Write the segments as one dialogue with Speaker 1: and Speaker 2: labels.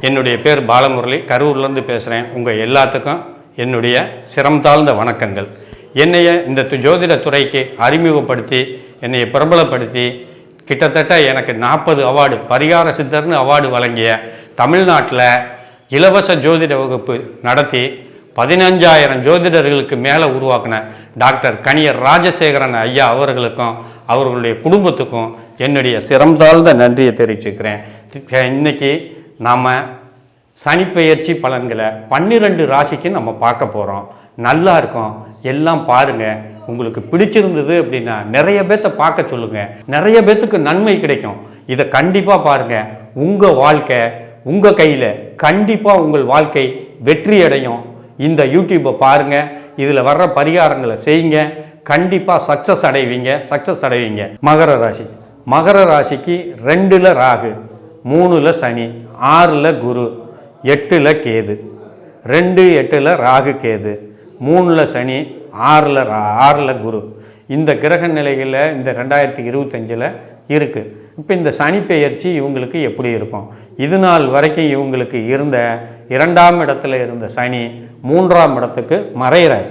Speaker 1: என்னுடைய பேர் பாலமுரளி கரூர்லேருந்து பேசுகிறேன் உங்கள் எல்லாத்துக்கும் என்னுடைய சிரம் தாழ்ந்த வணக்கங்கள். என்னைய இந்த து- ஜோதிட துறைக்கு அறிமுகப்படுத்தி என்னை பிரபலப்படுத்தி கிட்டத்தட்ட எனக்கு நாற்பது அவார்டு பரிகார சித்தர்னு அவார்டு வழங்கிய தமிழ்நாட்டில் இலவச ஜோதிட வகுப்பு நடத்தி பதினஞ்சாயிரம் ஜோதிடர்களுக்கு மேலே உருவாக்கின டாக்டர் கணியர் ராஜசேகரன் ஐயா அவர்களுக்கும் அவர்களுடைய குடும்பத்துக்கும் என்னுடைய சிரம் தாழ்ந்த நன்றியை தெரிவிச்சுக்கிறேன். இன்னைக்கு நாம் சனிப்பெயர்ச்சி பலன்களை பன்னிரெண்டு ராசிக்கு நம்ம பார்க்க போகிறோம் நல்லா இருக்கும். எல்லாம் பாருங்க. உங்களுக்கு பிடிச்சிருந்தது அப்படின்னா நிறைய பேர்த்த பார்க்க சொல்லுங்கள் நிறைய பேர்த்துக்கு நன்மை கிடைக்கும். இதை கண்டிப்பாக பாருங்கள் உங்கள் வாழ்க்கை உங்கள் கையில் கண்டிப்பாக உங்கள் வாழ்க்கை வெற்றி அடையும் இந்த யூடியூப்பை பாருங்கள் இதில் வர்ற பரிகாரங்களை செய்யுங்க. கண்டிப்பாக சக்ஸஸ் அடைவீங்க. சக்ஸஸ் அடைவீங்க. மகர ராசி. மகர ராசிக்கு ரெண்டில் ராகு மூணில் சனி ஆறில் குரு எட்டில் கேது. ரெண்டு எட்டில் ராகு கேது மூணில் சனி ஆறில் ரா ஆறில் குரு. இந்த கிரக நிலைகளில் இந்த ரெண்டாயிரத்தி இருபத்தஞ்சில் இருக்குது இப்போ இந்த சனி பெயர்ச்சி இவங்களுக்கு எப்படி இருக்கும்? இது நாள் வரைக்கும் இவங்களுக்கு இருந்த இரண்டாம் இடத்துல இருந்த சனி மூன்றாம் இடத்துக்கு மறைகிறார்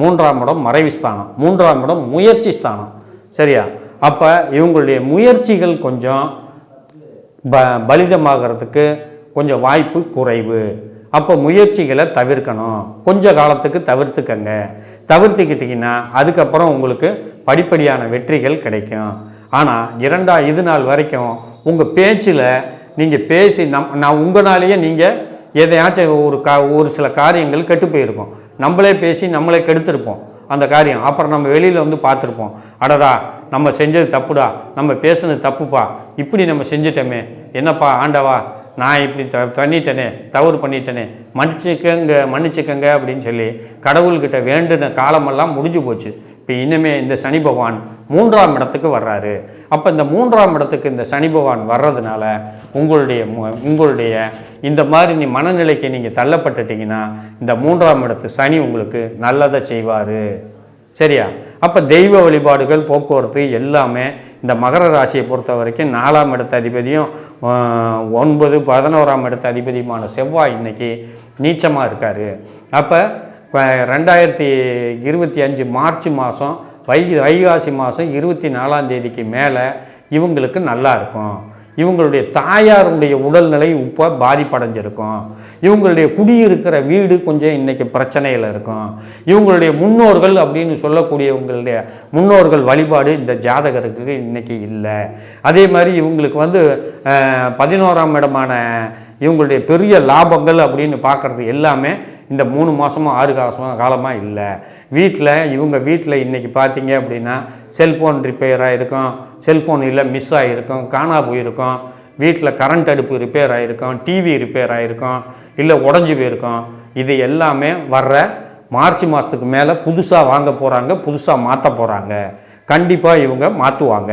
Speaker 1: மூன்றாம் இடம் மறைவு ஸ்தானம். மூன்றாம் இடம் முயற்சி ஸ்தானம். சரியா? அப்போ இவங்களுடைய முயற்சிகள் கொஞ்சம் ப பலிதமாகிறதுக்கு கொஞ்சம் வாய்ப்பு குறைவு. அப்போ முயற்சிகளை தவிர்க்கணும். கொஞ்ச காலத்துக்கு தவிர்த்துக்கங்க. தவிர்த்துக்கிட்டிங்கன்னா அதுக்கப்புறம் உங்களுக்கு படிப்படியான வெற்றிகள் கிடைக்கும். ஆனால் இரண்டா இது நாள் வரைக்கும் உங்கள் பேச்சில் நீங்கள் பேசி நம் நான் உங்களாலேயே நீங்கள் எதையாச்சும் ஒரு கா ஒரு சில காரியங்கள் கெட்டு போயிருக்கும். நம்மளே பேசி நம்மளே கெடுத்திருப்போம். அந்த காரியம். அப்புறம் நம்ம வெளியில் வந்து பார்த்துருப்போம். அடடா நம்ம செஞ்சது தப்புடா. நம்ம பேசுனது தப்புப்பா. இப்படி நம்ம செஞ்சிட்டோமே. என்னப்பா ஆண்டவா? நான் இப்படி த பண்ணிட்டேனே தவறு பண்ணிட்டேனே மன்னிச்சுக்கங்க மன்னிச்சுக்கங்க அப்படின்னு சொல்லி கடவுள்கிட்ட வேண்டுன காலமெல்லாம் முடிஞ்சு போச்சு. இப்போ இனிமே இந்த சனி பகவான் மூன்றாம் இடத்துக்கு வர்றாரு. அப்போ இந்த மூன்றாம் இடத்துக்கு இந்த சனி பகவான் வர்றதுனால உங்களுடைய மு- உங்களுடைய இந்த மாதிரி நீ மனநிலைக்கு நீங்கள் தள்ளப்பட்டுட்டீங்கன்னா இந்த மூன்றாம் இடத்து சனி உங்களுக்கு நல்லதை செய்வார். சரியா? அப்போ தெய்வ வழிபாடுகள் போக்குவரத்து எல்லாமே இந்த மகர ராசியை பொறுத்த வரைக்கும் நாலாம் இடத்த அதிபதியும் ஒன்பது பதினோராம் இடத்த அதிபதியுமான செவ்வாய் இன்னைக்கு நீச்சமாக இருக்கார். அப்போ ரெண்டாயிரத்தி இருபத்தி அஞ்சு மார்ச் மாதம் வை வைகாசி மாதம் இருபத்தி நாலாம் தேதிக்கு மேலே இவங்களுக்கு நல்லா இருக்கும். இவங்களுடைய தாயாருடைய உடல்நிலை இப்போ பாதிப்படைஞ்சிருக்கும். இவங்களுடைய குடியிருக்கிற வீடு கொஞ்சம் இன்னைக்கு பிரச்சனையில் இருக்கும். இவங்களுடைய முன்னோர்கள் அப்படின்னு சொல்லக்கூடியவங்களுடைய முன்னோர்கள் வழிபாடு இந்த ஜாதகருக்கு இன்னைக்கு இல்லை. அதே மாதிரி இவங்களுக்கு வந்து பதினோராம் இடமான இவங்களுடைய பெரிய லாபங்கள் அப்படின்னு பார்க்குறது எல்லாமே இந்த மூணு மாதமும் ஆறு காசமும் காலமாக இல்லை. வீட்டில் இவங்க வீட்டில் இன்றைக்கி பார்த்தீங்க அப்படின்னா செல்ஃபோன் ரிப்பேர் ஆகிருக்கும் செல்ஃபோன் இல்லை மிஸ் ஆகிருக்கும் காணா போயிருக்கும். வீட்டில் கரண்ட் அடுப்பு ரிப்பேர் ஆகிருக்கும் டிவி ரிப்பேர் ஆகிருக்கும் இல்லை உடஞ்சி போயிருக்கும். இது எல்லாமே வர்ற மார்ச் மாதத்துக்கு மேலே புதுசாக வாங்க போகிறாங்க புதுசாக மாற்ற போகிறாங்க கண்டிப்பாக இவங்க மாற்றுவாங்க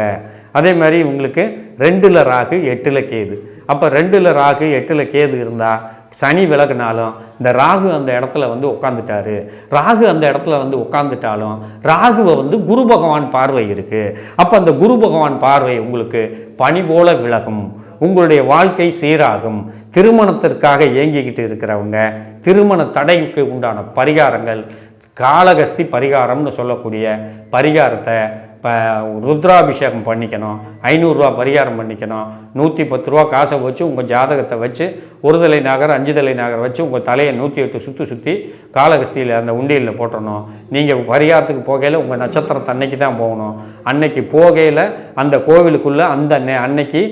Speaker 1: அதே மாதிரி இவங்களுக்கு ரெண்டில் ராகு எட்டில் கேது. அப்போ ரெண்டில் ராகு எட்டில் கேது இருந்தால் சனி விலகுனாலும் இந்த ராகு அந்த இடத்துல வந்து உட்காந்துட்டாரு ராகு அந்த இடத்துல வந்து உட்காந்துட்டாலும் ராகுவை வந்து குரு பகவான் பார்வை இருக்குது அப்போ அந்த குரு பகவான் பார்வை உங்களுக்கு பனி போல விலகும். உங்களுடைய வாழ்க்கை சீராகும். திருமணத்திற்காக ஏங்கிக்கிட்டு இருக்கிறவங்க திருமண தடைக்கு உண்டான பரிகாரங்கள் காளகஸ்தி பரிகாரம்னு சொல்லக்கூடிய பரிகாரத்தை இப்போ ருத்ராபிஷேகம் பண்ணிக்கணும். ஐநூறுரூவா பரிகாரம் பண்ணிக்கணும். நூற்றி பத்து ரூபா காசை வச்சு உங்கள் ஜாதகத்தை வச்சு ஒரு தலை நகர் அஞ்சு தலை நகர் வச்சு உங்கள் தலையை நூற்றி எட்டு சுற்றி சுற்றி காலகஸ்தியில் அந்த உண்டியலில் போட்டணும் நீங்கள் பரிகாரத்துக்கு போகையில் உங்கள் நட்சத்திரத்தை அன்னைக்கு தான் போகணும். அன்னைக்கு போகையில் அந்த கோவிலுக்குள்ளே அந்த அன்னைக்கு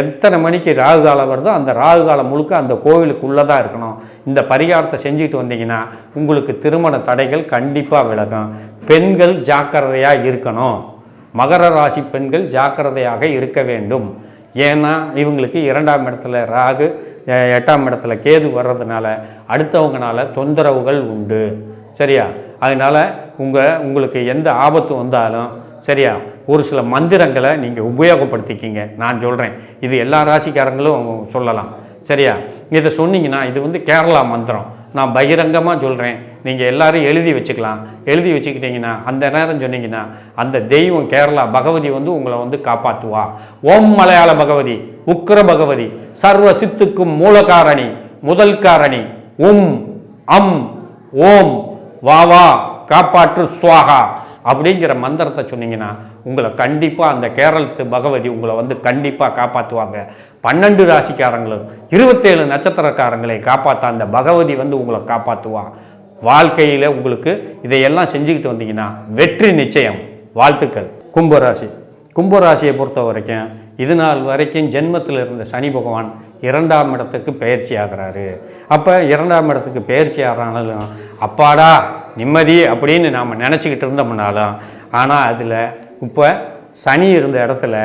Speaker 1: எத்தனை மணிக்கு ராகு காலம் வருதோ அந்த ராகு காலம் முழுக்க அந்த கோவிலுக்குள்ளே தான் இருக்கணும். இந்த பரிகாரத்தை செஞ்சுட்டு வந்தீங்கன்னா உங்களுக்கு திருமண தடைகள் கண்டிப்பாக விலகும். பெண்கள் ஜாக்கிரதையாக இருக்கணும். மகர ராசி பெண்கள் ஜாக்கிரதையாக இருக்க வேண்டும். ஏன்னா இவங்களுக்கு இரண்டாம் இடத்துல ராகு எட்டாம் இடத்துல கேது வர்றதுனால அடுத்தவங்கனால தொந்தரவுகள் உண்டு. சரியா? அதனால் உங்கள் உங்களுக்கு எந்த ஆபத்து வந்தாலும் சரியா? ஒரு சில மந்திரங்களை நீங்கள் உபயோகப்படுத்திக்கிங்க. நான் சொல்கிறேன் இது எல்லா ராசிக்காரங்களும் சொல்லலாம். சரியா? இதை சொன்னீங்கன்னா இது வந்து கேரளா மந்திரம். நான் பகிரங்கமாக சொல்கிறேன் நீங்கள் எல்லாரும் எழுதி வச்சுக்கலாம். எழுதி வச்சுக்கிட்டீங்கன்னா அந்த நேரம் சொன்னீங்கன்னா அந்த தெய்வம் கேரளா பகவதி வந்து உங்களை வந்து காப்பாற்றுவா ஓம் மலையாள பகவதி உக்கிர பகவதி சர்வ சித்துக்கும் மூலகாரணி முதல் காரணி உம் அம் ஓம் வா வா காப்பாற்று சுவாகா அப்படிங்கிற மந்திரத்தை சொன்னீங்கன்னா உங்களை கண்டிப்பாக அந்த கேரளத்து பகவதி உங்களை வந்து கண்டிப்பாக காப்பாற்றுவாங்க பன்னெண்டு ராசிக்காரங்களும் இருபத்தேழு நட்சத்திரக்காரங்களை காப்பாற்ற அந்த பகவதி வந்து உங்களை காப்பாற்றுவான் வாழ்க்கையில் உங்களுக்கு இதையெல்லாம் செஞ்சுக்கிட்டு வந்தீங்கன்னா வெற்றி நிச்சயம். வாழ்த்துக்கள். கும்பராசி. கும்பராசியை பொறுத்த வரைக்கும் இது நாள் வரைக்கும் ஜென்மத்தில் இருந்த சனி பகவான் இரண்டாம் இடத்துக்கு பயிற்சி ஆகிறாரு. அப்போ இரண்டாம் இடத்துக்கு பயிற்சி ஆகிறானாலும் அப்பாடா நிம்மதி அப்படின்னு நாம் நினச்சிக்கிட்டு இருந்தோம்னாலும் ஆனால் அதில் இப்போ சனி இருந்த இடத்துல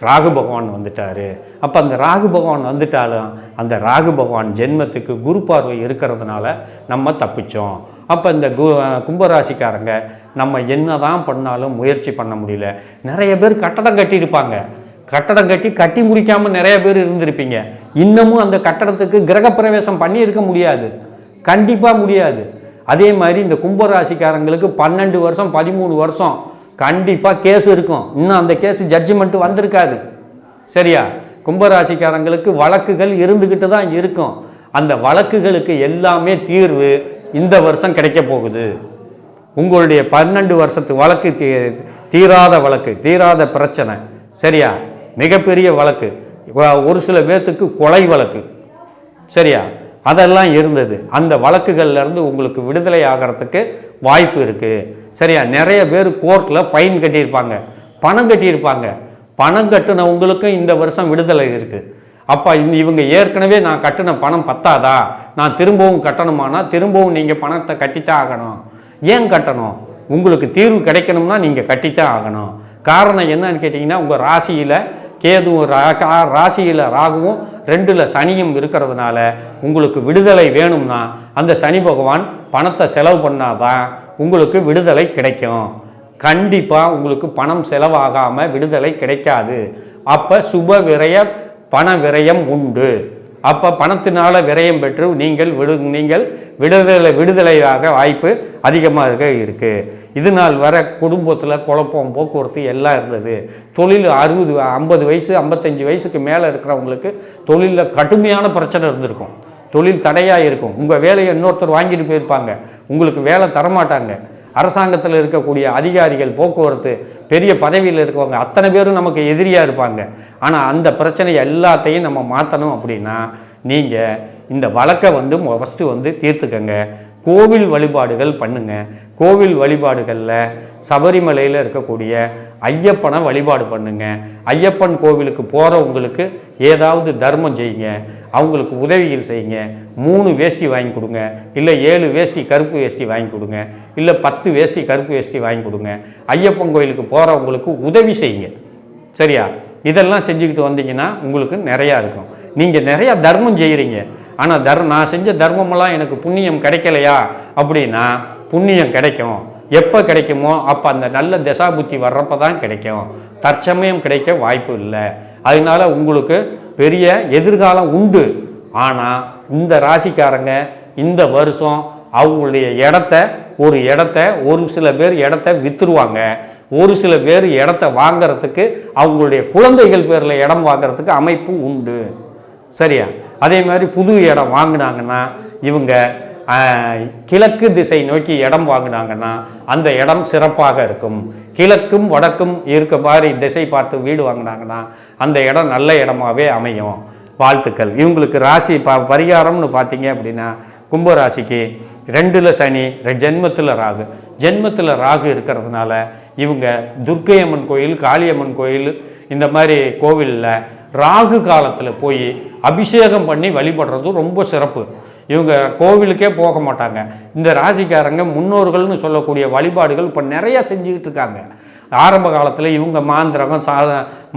Speaker 1: ராகு பகவான் வந்துட்டார். அப்போ அந்த ராகு பகவான் வந்துட்டாலும் அந்த ராகு பகவான் ஜென்மத்துக்கு குரு பார்வை இருக்கிறதுனால நம்ம தப்பிச்சோம். அப்போ இந்த கு கும்பராசிக்காரங்க நம்ம என்ன தான் பண்ணாலும் முயற்சி பண்ண முடியல. நிறைய பேர் கட்டடம் கட்டியிருப்பாங்க. கட்டடம் கட்டி கட்டி முடிக்காமல் நிறைய பேர் இருந்திருப்பீங்க. இன்னமும் அந்த கட்டடத்துக்கு கிரகப்பிரவேசம் பண்ணியிருக்க முடியாது. கண்டிப்பாக முடியாது. அதே மாதிரி இந்த கும்பராசிக்காரங்களுக்கு பன்னெண்டு வருஷம் பதிமூணு வருஷம் கண்டிப்பாக கேஸ் இருக்கும். இன்னும் அந்த கேஸ் ஜட்ஜ்மெண்ட்டு வந்திருக்காது. சரியா? கும்பராசிக்காரங்களுக்கு வழக்குகள் இருந்துக்கிட்டு தான் இருக்கும். அந்த வழக்குகளுக்கு எல்லாமே தீர்வு இந்த வருஷம் கிடைக்க போகுது. உங்களுடைய பன்னெண்டு வருஷத்து வழக்கு தீ தீராத வழக்கு தீராத பிரச்சனை. சரியா? மிகப்பெரிய வழக்கு. ஒரு சில பேர்த்துக்கு கொலை வழக்கு. சரியா? அதெல்லாம் இருந்தது. அந்த வழக்குகள்லேருந்து உங்களுக்கு விடுதலை ஆகிறதுக்கு வாய்ப்பு இருக்குது சரியா? நிறைய பேர் கோர்ட்டில் ஃபைன் கட்டியிருப்பாங்க. பணம் கட்டியிருப்பாங்க. பணம் கட்டினவங்களுக்கும் இந்த வருஷம் விடுதலை இருக்குது அப்போ இவங்க ஏற்கனவே நான் கட்டின பணம் பத்தாதா? நான் திரும்பவும் கட்டணுமானா? திரும்பவும் நீங்கள் பணத்தை கட்டித்தான் ஆகணும். ஏன் கட்டணும்? உங்களுக்கு தீர்வு கிடைக்கணும்னா நீங்கள் கட்டித்தான் ஆகணும். காரணம் என்னன்னு கேட்டிங்கன்னா உங்கள் ராசியில் கேதுவும் ரா கா- ராசியில் ராகுவும் ரெண்டில் சனியும் இருக்கிறதுனால உங்களுக்கு விடுதலை வேணும்னா அந்த சனி பகவான் பணத்தை செலவு பண்ணாதான் உங்களுக்கு விடுதலை கிடைக்கும். கண்டிப்பாக உங்களுக்கு பணம் செலவாகாமல் விடுதலை கிடைக்காது. அப்போ சுப விரய பண விரயம் உண்டு. அப்போ பணத்தினால் விரயம் பெற்று நீங்கள் விடு நீங்கள் விடுதலை விடுதலையாக வாய்ப்பு அதிகமாக இருக்க. இருக்குது இது நாள் வர குடும்பத்தில் குழப்பம் போக்குவரத்து எல்லாம் இருந்தது. தொழில் அறுபது ஐம்பது வயசு ஐம்பத்தஞ்சு வயசுக்கு மேலே இருக்கிறவங்களுக்கு தொழிலில் கடுமையான பிரச்சனை இருந்திருக்கும். தொழில் தடையாக இருக்கும். உங்கள் வேலையை இன்னொருத்தர் வாங்கிட்டு போயிருப்பாங்க. உங்களுக்கு வேலை தரமாட்டாங்க. அரசாங்கத்தில் இருக்கக்கூடிய அதிகாரிகள் போக்குவரத்து பெரிய பதவியில் இருக்கவங்க அத்தனை பேரும் நமக்கு எதிரியாக இருப்பாங்க. ஆனால் அந்த பிரச்சனை எல்லாத்தையும் நம்ம மாற்றணும் அப்படின்னா நீங்கள் இந்த வழக்கை வந்து ஃபஸ்ட்டு வந்து தீர்த்துக்கங்க. கோவில் வழிபாடுகள் பண்ணுங்க. கோவில் வழிபாடுகளில் சபரிமலையில் இருக்கக்கூடிய ஐயப்பனை வழிபாடு பண்ணுங்க. ஐயப்பன் கோவிலுக்கு போகிறவங்களுக்கு ஏதாவது தர்மம் செய்யுங்க. அவங்களுக்கு உதவிகள் செய்யுங்க. மூணு வேஷ்டி வாங்கி கொடுங்க. இல்லை ஏழு வேஷ்டி கருப்பு வேஷ்டி வாங்கி கொடுங்க. இல்லை பத்து வேஷ்டி கருப்பு வேஷ்டி வாங்கி கொடுங்க. ஐயப்பன் கோயிலுக்கு போகிறவங்களுக்கு உதவி செய்யுங்க. சரியா? இதெல்லாம் செஞ்சுக்கிட்டு வந்தீங்கன்னா உங்களுக்கு நிறையா இருக்கும். நீங்கள் நிறையா தர்மம் செய்கிறீங்க ஆனால் தர் நான் செஞ்ச தர்மமெல்லாம் எனக்கு புண்ணியம் கிடைக்கலையா? அப்படின்னா புண்ணியம் கிடைக்கும். எப்போ கிடைக்குமோ அப்போ அந்த நல்ல தசாபுத்தி வர்றப்போ தான் கிடைக்கும். தற்சமயம் கிடைக்க வாய்ப்பு இல்லை. அதனால உங்களுக்கு பெரிய எதிர்காலம் உண்டு. ஆனால் இந்த ராசிக்காரங்க இந்த வருஷம் அவங்களுடைய இடத்த ஒரு இடத்த ஒரு சில பேர் இடத்த விற்றுருவாங்க ஒரு சில பேர் இடத்த வாங்குறதுக்கு அவங்களுடைய குழந்தைகள் பேரில் இடம் வாங்குறதுக்கு அமைப்பு உண்டு. சரியா? அதே மாதிரி புது இடம் வாங்கினாங்கன்னா இவங்க கிழக்கு திசை நோக்கி இடம் வாங்கினாங்கன்னா அந்த இடம் சிறப்பாக இருக்கும். கிழக்கும் வடக்கும் இருக்க மாதிரி திசை பார்த்து வீடு வாங்கினாங்கன்னா அந்த இடம் நல்ல இடமாவே அமையும். வாழ்த்துக்கள். இவங்களுக்கு ராசி ப பரிகாரம்னு பார்த்தீங்க அப்படின்னா கும்பராசிக்கு ரெண்டில் சனி ஜென்மத்தில் ராகு. ஜென்மத்தில் ராகு இருக்கிறதுனால இவங்க துர்க்கையம்மன் கோயில் காளியம்மன் கோயில் இந்த மாதிரி கோவிலில் ராகு காலத்தில் போய் அபிஷேகம் பண்ணி வழிபடுறது ரொம்ப சிறப்பு. இவங்க கோவிலுக்கே போக மாட்டாங்க. இந்த ராசிக்காரங்க முன்னோர்கள்னு சொல்லக்கூடிய வழிபாடுகள் இப்போ நிறையா செஞ்சுக்கிட்டு இருக்காங்க. ஆரம்ப காலத்தில் இவங்க மாந்திரகம் சா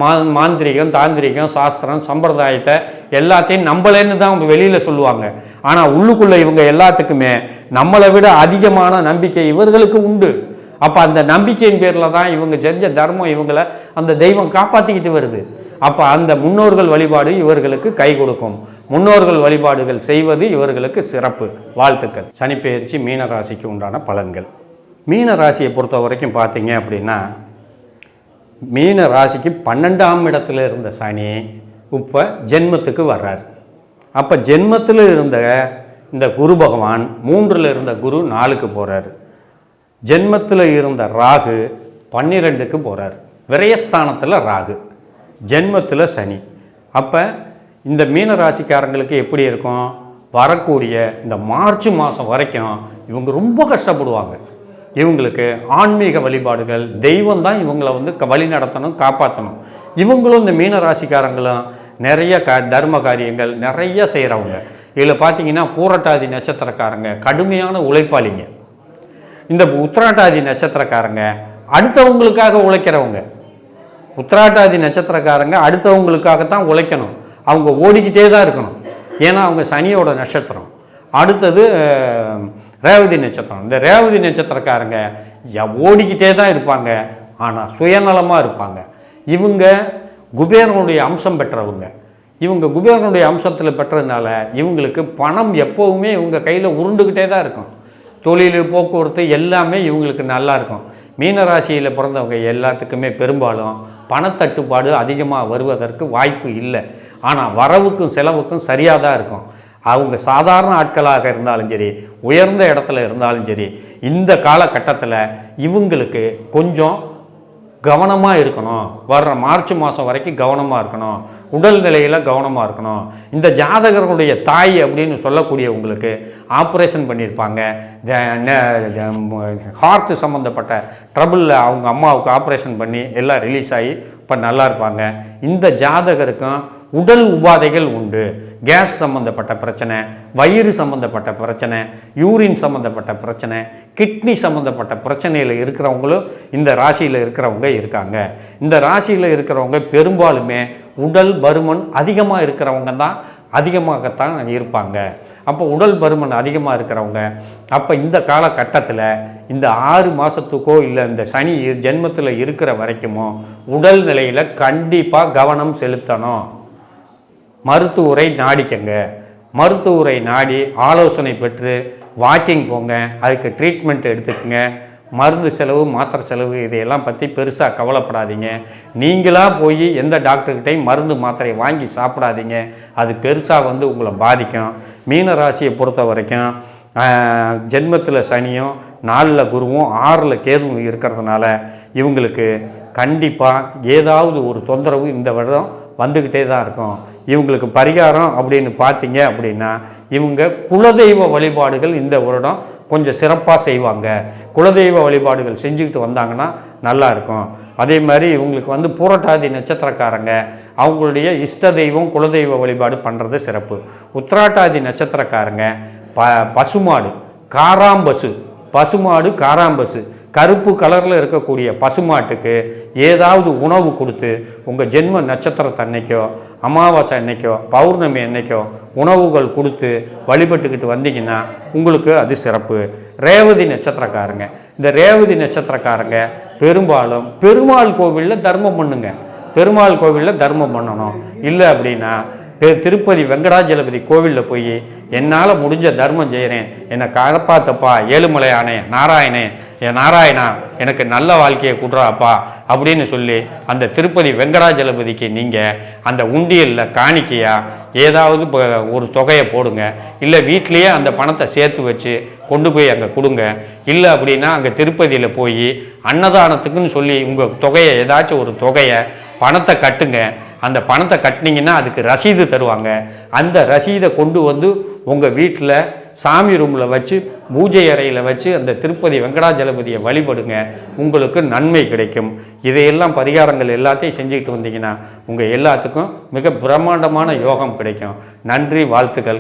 Speaker 1: மா மாந்திரிகம் தாந்திரிகம் சாஸ்திரம் சம்பிரதாயத்தை எல்லாத்தையும் நம்மளேன்னு தான் வெளியில் சொல்லுவாங்க. ஆனால் உள்ளுக்குள்ளே இவங்க எல்லாத்துக்குமே நம்மளை விட அதிகமான நம்பிக்கை இவர்களுக்கு உண்டு. அப்போ அந்த நம்பிக்கையின் பேரில் தான் இவங்க செஞ்ச தர்மம் இவங்களை அந்த தெய்வம் காப்பாற்றிக்கிட்டு வருது. அப்போ அந்த முன்னோர்கள் வழிபாடு இவர்களுக்கு கை கொடுக்கும். முன்னோர்கள் வழிபாடுகள் செய்வது இவர்களுக்கு சிறப்பு. வாழ்த்துக்கள். சனிப்பெயர்ச்சி மீனராசிக்கு உண்டான பலன்கள். மீன ராசியை பொறுத்த வரைக்கும் பார்த்தீங்க அப்படின்னா மீன ராசிக்கு பன்னெண்டாம் இடத்துல இருந்த சனி இப்போ ஜென்மத்துக்கு வர்றார். அப்போ ஜென்மத்தில் இருந்த இந்த குரு பகவான் மூன்றில் இருந்த குரு நாலுக்கு போகிறார் ஜென்மத்தில் இருந்த ராகு பன்னிரெண்டுக்கு போகிறார் விரயஸ்தானத்தில் ராகு. ஜென்மத்தில் சனி. அப்போ இந்த மீன ராசிக்காரங்களுக்கு எப்படி இருக்கும்? வரக்கூடிய இந்த மார்ச் மாதம் வரைக்கும் இவங்க ரொம்ப கஷ்டப்படுவாங்க. இவங்களுக்கு ஆன்மீக வழிபாடுகள் தெய்வம் தான் இவங்களை வந்து க- வழி நடத்தணும் காப்பாற்றணும் இவங்களும் இந்த மீன ராசிக்காரங்களும் நிறைய க தர்ம காரியங்கள் நிறைய செய்கிறவங்க இதில் பார்த்தீங்கன்னா பூரட்டாதி நட்சத்திரக்காரங்க கடுமையான உழைப்பாளிங்க. இந்த உத்திராட்டாதி நட்சத்திரக்காரங்க அடுத்தவங்களுக்காக உழைக்கிறவங்க. உத்திராட்டாதி நட்சத்திரக்காரங்க அடுத்தவங்களுக்காகத்தான் உழைக்கணும். அவங்க ஓடிக்கிட்டே தான் இருக்கணும். ஏன்னா அவங்க சனியோட நட்சத்திரம். அடுத்தது ரேவதி நட்சத்திரம். இந்த ரேவதி நட்சத்திரக்காரங்க ஓடிக்கிட்டே தான் இருப்பாங்க. ஆனால் சுயநலமாக இருப்பாங்க. இவங்க குபேரனுடைய அம்சம் பெற்றவங்க. இவங்க குபேரனுடைய அம்சத்தில் பெற்றதுனால இவங்களுக்கு பணம் எப்போவுமே இவங்க கையில் உருண்டுக்கிட்டே தான் இருக்கும். தொழில் போக்குவரத்து எல்லாமே இவங்களுக்கு நல்லா இருக்கும். மீனராசியில் பிறந்தவங்க எல்லாத்துக்குமே பெரும்பாலும் பணத்தட்டுப்பாடு அதிகமாக வருவதற்கு வாய்ப்பு இல்லை. ஆனால் வரவுக்கும் செலவுக்கும் சரியாக தான் இருக்கும். அவங்க சாதாரண ஆட்களாக இருந்தாலும் சரி உயர்ந்த இடத்துல இருந்தாலும் சரி இந்த காலகட்டத்தில் இவங்களுக்கு கொஞ்சம் கவனமாக இருக்கணும். வர்ற மார்ச் மாதம் வரைக்கும் கவனமாக இருக்கணும். உடல் நிலையில் கவனமாக இருக்கணும். இந்த ஜாதகர்களுடைய தாய் அப்படின்னு சொல்லக்கூடிய உங்களுக்கு ஆப்ரேஷன் பண்ணியிருப்பாங்க. ஹார்ட் சம்மந்தப்பட்ட ட்ரபிளில் அவங்க அம்மாவுக்கு ஆப்ரேஷன் பண்ணி எல்லாம் ரிலீஸ் ஆகி இப்போ நல்லா இருப்பாங்க. இந்த ஜாதகருக்கும் உடல் உபாதைகள் உண்டு. கேஸ் சம்மந்தப்பட்ட பிரச்சனை வயிறு சம்மந்தப்பட்ட பிரச்சனை யூரின் சம்மந்தப்பட்ட பிரச்சனை கிட்னி சம்மந்தப்பட்ட பிரச்சனையில் இருக்கிறவங்களும் இந்த ராசியில் இருக்கிறவங்க இருக்காங்க. இந்த ராசியில் இருக்கிறவங்க பெரும்பாலுமே உடல் பருமன் அதிகமாக இருக்கிறவங்க தான் அதிகமாகத்தான் இருப்பாங்க. அப்போ உடல் பருமன் அதிகமாக இருக்கிறவங்க அப்போ இந்த காலகட்டத்தில் இந்த ஆறு மாதத்துக்கோ இல்லை இந்த சனி ஜென்மத்தில் இருக்கிற வரைக்குமோ உடல் நிலையில் கண்டிப்பாக கவனம் செலுத்தணும். மருத்துவரை நாடிக்கங்க. மருத்துவரை நாடி ஆலோசனை பெற்று வாக்கிங் போங்க. அதுக்கு ட்ரீட்மெண்ட் எடுத்துக்கங்க. மருந்து செலவு மாத்திரை செலவு இதையெல்லாம் பற்றி பெருசாக கவலைப்படாதீங்க. நீங்களாக போய் எந்த டாக்டர்கிட்டையும் மருந்து மாத்திரை வாங்கி சாப்பிடாதீங்க. அது பெருசாக வந்து உங்களை பாதிக்கும். மீன ராசியை பொறுத்த வரைக்கும் ஜென்மத்தில் சனியும் நாலில் குருவும் ஆறில் கேதுவும் இருக்கிறதுனால இவங்களுக்கு கண்டிப்பாக ஏதாவது ஒரு தொந்தரவு இந்த வருடம் வந்துக்கிட்டே தான் இருக்கும். இவங்களுக்கு பரிகாரம் அப்படின்னு பார்த்தீங்க அப்படின்னா இவங்க குலதெய்வ வழிபாடுகள் இந்த வருடம் கொஞ்சம் சிறப்பாக செய்வாங்க. குலதெய்வ வழிபாடுகள் செஞ்சுக்கிட்டு வந்தாங்கன்னா நல்லா இருக்கும். அதே மாதிரி இவங்களுக்கு வந்து பூரட்டாதி நட்சத்திரக்காரங்க அவங்களுடைய இஷ்ட தெய்வம் குலதெய்வ வழிபாடு பண்ணுறது சிறப்பு. உத்திராட்டாதி நட்சத்திரக்காரங்க ப பசுமாடு காராம்பசு பசுமாடு காராம்பசு. கருப்பு கலரில் இருக்கக்கூடிய பசுமாட்டுக்கு ஏதாவது உணவு கொடுத்து உங்கள் ஜென்ம நட்சத்திரத்தை அன்னைக்கோ அமாவாசை அன்னைக்கோ பௌர்ணமி அன்னைக்கோ உணவுகள் கொடுத்து வழிபட்டுக்கிட்டு வந்தீங்கன்னா உங்களுக்கு அது சிறப்பு. ரேவதி நட்சத்திரக்காரங்க. இந்த ரேவதி நட்சத்திரக்காரங்க பெரும்பாலும் பெருமாள் கோவிலில் தர்மம் பண்ணுங்க. பெருமாள் கோவிலில் தர்மம் பண்ணணும். இல்லை அப்படின்னா திருப்பதி வெங்கடாஜலபதி கோவிலில் போய் என்னால் முடிஞ்ச தர்மம் செய்கிறேன் என்னை காப்பாத்தப்பா ஏழுமலையானே நாராயணே என் நாராயணா எனக்கு நல்ல வாழ்க்கையை கொடுறாப்பா அப்படின்னு சொல்லி அந்த திருப்பதி வெங்கடாஜலபதிக்கு நீங்கள் அந்த உண்டியலில் காணிக்கையா ஏதாவது இப்போ ஒரு தொகையை போடுங்க. இல்லை வீட்லேயே அந்த பணத்தை சேர்த்து வச்சு கொண்டு போய் அங்கே கொடுங்க. இல்லை அப்படின்னா அங்கே திருப்பதியில் போய் அன்னதானத்துக்குன்னு சொல்லி உங்கள் தொகையை ஏதாச்சும் ஒரு தொகையை பணத்தை கட்டுங்க. அந்த பணத்தை கட்டினீங்கன்னா அதுக்கு ரசீது தருவாங்க. அந்த ரசீதை கொண்டு வந்து உங்கள் வீட்டில் சாமி ரூமில் வச்சு பூஜை அறையில் வச்சு அந்த திருப்பதி வெங்கடாஜலபதியை வழிபடுங்க. உங்களுக்கு நன்மை கிடைக்கும். இதையெல்லாம் பரிகாரங்கள் எல்லாத்தையும் செஞ்சுக்கிட்டு வந்தீங்கன்னா உங்கள் எல்லாத்துக்கும் மிக பிரம்மாண்டமான யோகம் கிடைக்கும். நன்றி வாழ்த்துக்கள்.